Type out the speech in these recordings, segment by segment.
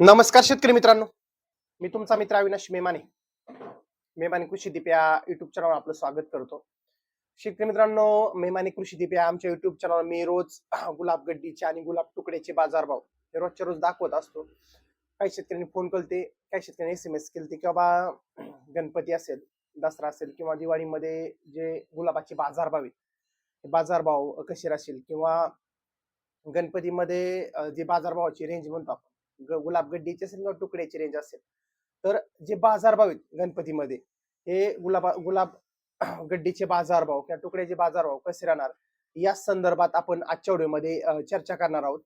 नमस्कार शेतकरी मित्रांनो. मी तुमचा मित्र अविनाश मेमाने. मेमाने कृषी दीप या युट्यूब चॅनलवर आपलं स्वागत करतो. शेतकरी मित्रांनो मेमाने कृषी दीप या आमच्या युट्यूब चॅनलवर मी रोज गुलाब गड्डीचे आणि गुलाब तुकड्याचे बाजारभाव हे रोजच्या रोज दाखवत असतो. काही शेतकऱ्यांनी फोन केलते काही शेतकऱ्यांनी एस एम एस केलते किंवा गणपती असेल दसरा असेल किंवा दिवाळीमध्ये जे गुलाबाचे बाजारभाव आहेत हे बाजारभाव कसे राहतील किंवा गणपतीमध्ये जे बाजारभावाची रेंज म्हणतो आपण ग- गुलाब असेल किंवा तुकड्याची रेंज असेल. तर जे बाजारभाव आहेत गणपतीमध्ये हे गुलाबा गुलाब गड्डीचे बाजारभाव किंवा तुकड्याचे बाजारभाव कसे राहणार? या संदर्भात आपण आजच्या व्हिडिओमध्ये चर्चा करणार आहोत.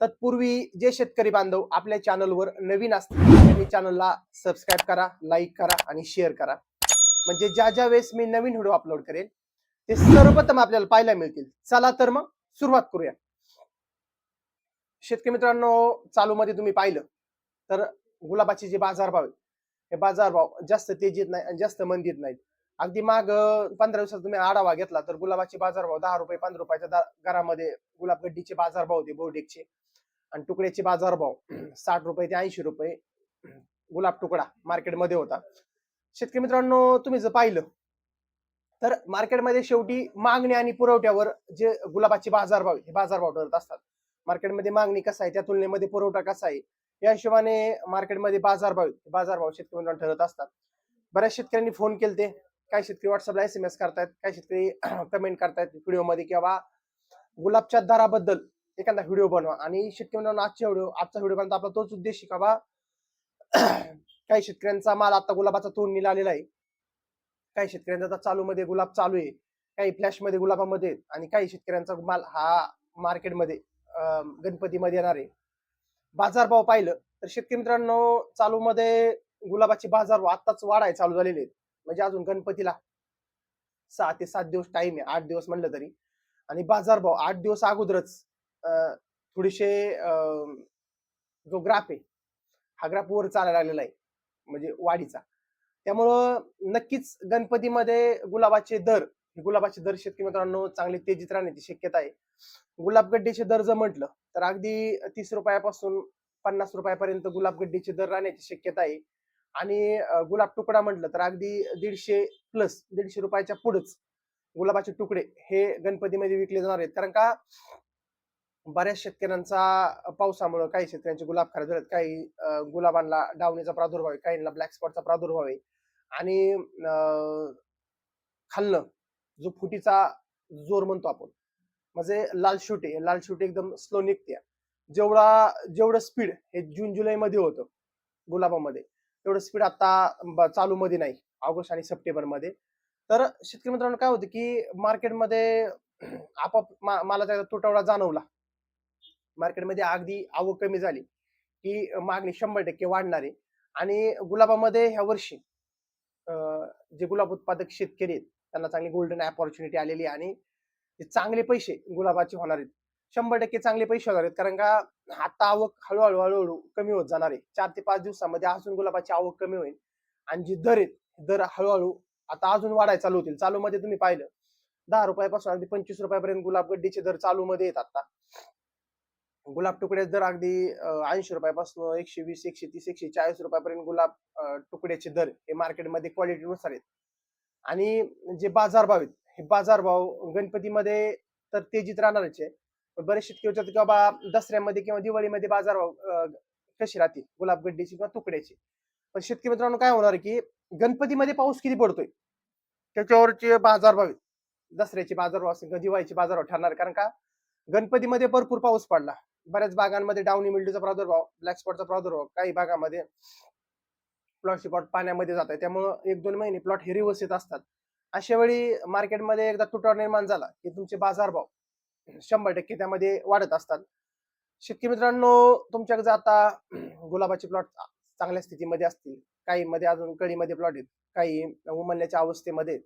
तत्पूर्वी जे शेतकरी बांधव आपल्या चॅनलवर नवीन असतील त्यांनी चॅनलला सबस्क्राईब करा लाईक करा आणि शेअर करा. म्हणजे ज्या ज्या वेळेस मी नवीन व्हिडिओ अपलोड करेल ते सर्वप्रथम आपल्याला पाहायला मिळतील. चला तर मग सुरुवात करूया. शेतकरी मित्रांनो चालू मध्ये तुम्ही पाहिलं तर गुलाबाचे जे बाजारभाव आहेत हे बाजारभाव जास्त तेजीत नाही आणि जास्त मंदीत नाहीत. अगदी माग पंधरा दिवसात तुम्ही आढावा घेतला तर गुलाबाचे बाजारभाव दहा रुपये पंधरा रुपयाच्या घरामध्ये गुलाब गड्डीचे बाजारभाव होते बोर्डेकचे आणि तुकड्याचे बाजारभाव साठ रुपये ते ऐंशी रुपये गुलाब तुकडा मार्केटमध्ये होता. शेतकरी मित्रांनो तुम्ही जर पाहिलं तर मार्केटमध्ये शेवटी मागणी आणि पुरवठ्यावर जे गुलाबाचे बाजारभाव हे बाजारभाव ठरत असतात. मार्केटमध्ये मागणी कसा आहे? त्या तुलनेमध्ये पुरवठा कसा आहे? या हिशोबाने मार्केटमध्ये बाजारभाव बाजारभाव शेतकरी ठरत असतात. बऱ्याच शेतकऱ्यांनी फोन केलते. काही शेतकरी व्हॉट्सअपला एस एम एस करतायत? काही शेतकरी कमेंट करतायत व्हिडिओमध्ये किंवा गुलाबच्या दराबद्दल एखादा व्हिडिओ बनवा. आणि शेतकरी मित्रांनो आजच्या व्हिडिओ आजचा व्हिडिओ बनता आपला तोच उद्देश का बा? काही शेतकऱ्यांचा माल आता गुलाबाचा तोंड आलेला आहे. काही शेतकऱ्यांचा आता चालू मध्ये गुलाब चालू आहे. काही फ्लॅशमध्ये गुलाबामध्ये आहेत. आणि काही शेतकऱ्यांचा माल हा मार्केटमध्ये गणपतीमध्ये येणार आहे. बाजारभाव पाहिलं तर शेतकरी मित्रांनो चालू मध्ये गुलाबाचे बाजारभाव आताच वाढाय चालू झालेले आहेत. म्हणजे अजून गणपतीला सहा ते सात दिवस टाइम आहे आठ दिवस म्हणलं तरी. आणि बाजारभाव आठ दिवस अगोदरच थोडेसे जो ग्राफ आहे हा ग्राफ वर चालायला लागलेला आहे. म्हणजे वाढीचा. त्यामुळं नक्कीच गणपतीमध्ये गुलाबाचे दर गुलाबाचे दर शेतकरी मित्रांनो चांगले तेजीत राहण्याची शक्यता आहे. गुलाबगड्डीचे दर जर म्हटलं तर अगदी तीस रुपयापासून पन्नास रुपयापर्यंत गुलाबगड्डीचे दर राहण्याची शक्यता आहे. आणि गुलाब तुकडा म्हटलं तर अगदी दीडशे प्लस दीडशे रुपयाच्या पुढेच गुलाबाचे तुकडे हे गणपतीमध्ये विकले जाणार आहेत. कारण का बऱ्याच शेतकऱ्यांचा पावसामुळे काही शेतकऱ्यांचे गुलाब खराब झालेत. काही गुलाबांना डावणीचा प्रादुर्भाव आहे काहींना ब्लॅक स्पॉटचा प्रादुर्भाव आहे. आणि अं, जो फुटीचा जोर म्हणतो आपण म्हणजे लाल शूट आहे लाल शूट एकदम स्लो निघते. जेवढा जेवढं स्पीड हे जून जुलै मध्ये होतं गुलाबामध्ये तेवढं स्पीड आता चालू मध्ये नाही ऑगस्ट आणि सप्टेंबरमध्ये. तर शेतकरी मित्रांनो काय होतं की मार्केटमध्ये आपाप मा- मालाचा तुटवडा जाणवला. मार्केटमध्ये अगदी आवक कमी झाली की मागणी शंभर टक्के वाढणार. आहे आणि गुलाबामध्ये ह्या वर्षी जे गुलाब उत्पादक शेतकरी आहेत त्यांना चांगली गोल्डन ऑपॉर्च्युनिटी आलेली आणि ते चांगले पैसे गुलाबाचे होणार आहेत. शंभर टक्के चांगले पैसे होणार आहेत. कारण का आता आवक हळूहळू हळूहळू कमी होत जाणार आहे. चार ते पाच दिवसामध्ये अजून गुलाबाची आवक कमी होईल. आणि जे दर आहेत दर हळूहळू आता अजून वाढायला चालू होतील. चालू मध्ये तुम्ही पाहिलं दहा रुपयापासून अगदी पंचवीस रुपयापर्यंत गुलाब गड्डीचे दर चालू मध्ये येत आता. गुलाब तुकड्याचे दर अगदी ऐंशी रुपयापासून एकशे वीस एकशे तीस एकशे चाळीस रुपयापर्यंत गुलाब तुकड्याचे दर हे मार्केटमध्ये क्वालिटीनुसार आहेत. आणि जे बाजारभाव आहेत हे बाजारभाव गणपतीमध्ये तर तेजीत राहणारच आहे. पण बरेच शेतकरी विचारतात की बाबा दसऱ्यामध्ये किंवा दिवाळीमध्ये बाजारभाव कशी कसे राहतील? गुलाब किंवा तुकड्याची. पण शेतकरी मित्रांनो काय होणार आहे की गणपतीमध्ये पाऊस किती पडतोय? त्याच्यावरचे बाजारभाव दसऱ्याचे बाजारभाव असेल किंवा दिवाळीचे बाजारभाव ठरणार कारण का? गणपतीमध्ये भरपूर पाऊस पडला. बऱ्याच भागांमध्ये डाऊनी मिल्डूचा प्रादुर्भाव ब्लॅक स्पॉटचा प्रादुर्भाव काही भागामध्ये. प्लॉटचे प्लॉट पाण्यामध्ये जात आहे त्यामुळं एक दोन महिने प्लॉट हे रिवर्स येत असतात. अशा वेळी मार्केटमध्ये एकदा तुटवडा निर्माण झाला की तुमचे बाजारभाव शंभर टक्के त्यामध्ये वाढत असतात. शेतकरी मित्रांनो तुमच्याकडे जर आता गुलाबाचे प्लॉट चांगल्या स्थितीमध्ये असतील काही मध्ये अजून कळीमध्ये प्लॉट आहेत काही उमलण्याच्या अवस्थेमध्ये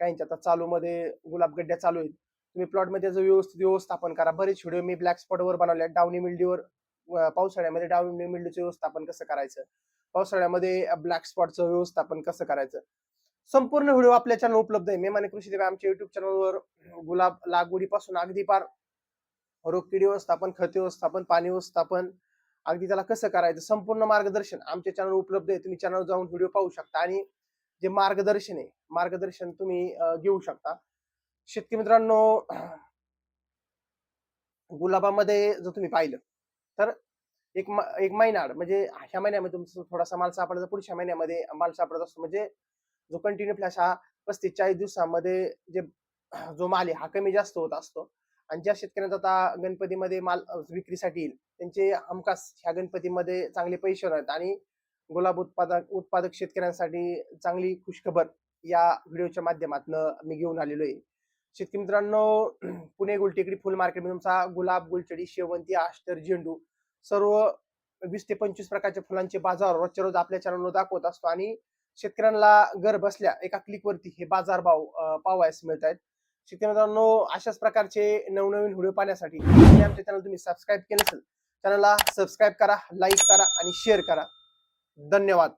काहींच्या आता चालूमध्ये गुलाब गड्ड्या चालू आहेत तुम्ही प्लॉटमध्ये व्यवस्थित व्यवस्थापन करा. बरेच व्हिडिओ मी ब्लॅक स्पॉट वर बनवले डावणी मिल्डीवर पावसाळ्यामध्ये डावणी मिल्डीचं व्यवस्थापन कसं करायचं? पावसाळ्यामध्ये ब्लॅक स्पॉटचं व्यवस्थापन कसं करायचं? संपूर्ण व्हिडिओ आपल्या चॅनल उपलब्ध आहे. मेमाने कृषी देव आमच्या युट्यूब चॅनलवर गुलाब लागवडीपासून अगदी पार रोग किडी व्यवस्थापन खत व्यवस्थापन पाणी व्यवस्थापन अगदी त्याला कसं करायचं? संपूर्ण मार्गदर्शन आमच्या चॅनल उपलब्ध आहे. तुम्ही चॅनल जाऊन व्हिडिओ पाहू शकता आणि जे मार्गदर्शन आहे मार्गदर्शन तुम्ही घेऊ शकता. शेतकरी मित्रांनो गुलाबामध्ये जर तुम्ही पाहिलं तर एक एक महिना म्हणजे ह्या महिन्यामध्ये तुमचा थोडासा माल सापडायचा पुढच्या महिन्यामध्ये माल सापडत असतो. म्हणजे जो कंटिन्यू फ्लॅश हा पस्तीस चाळीस दिवसामध्ये जे जो माल आहे हा कमी जास्त होत असतो. आणि ज्या शेतकऱ्यांचा आता गणपतीमध्ये माल विक्रीसाठी येईल त्यांचे हमखास ह्या गणपतीमध्ये चांगले पैसे होणार आहेत आणि गुलाब उत्पादक उत्पादक शेतकऱ्यांसाठी चांगली खुशखबर या व्हिडिओच्या माध्यमातून मी घेऊन आलेलो आहे. शेतकरी मित्रांनो पुणे गुलटेकडी फुल मार्केटमध्ये तुमचा गुलाब गुलचडी शेवंती आष्टर झेंडू सर्व वीस ते पंचवीस प्रकारच्या फुलांचे बाजार रोजच्या रोज आपल्या चॅनलवर दाखवत असतो. आणि शेतकऱ्यांना घर बसल्या एका क्लिकवरती हे बाजारभाव भाव पावायस मिळत आहेत शेतकऱ्यांनो अशाच प्रकारचे नवनवीन व्हिडिओ पाहण्यासाठी आमच्या चॅनल तुम्ही सबस्क्राईब केलं असेल चॅनलला सबस्क्राईब करा लाईक करा आणि शेअर करा. धन्यवाद.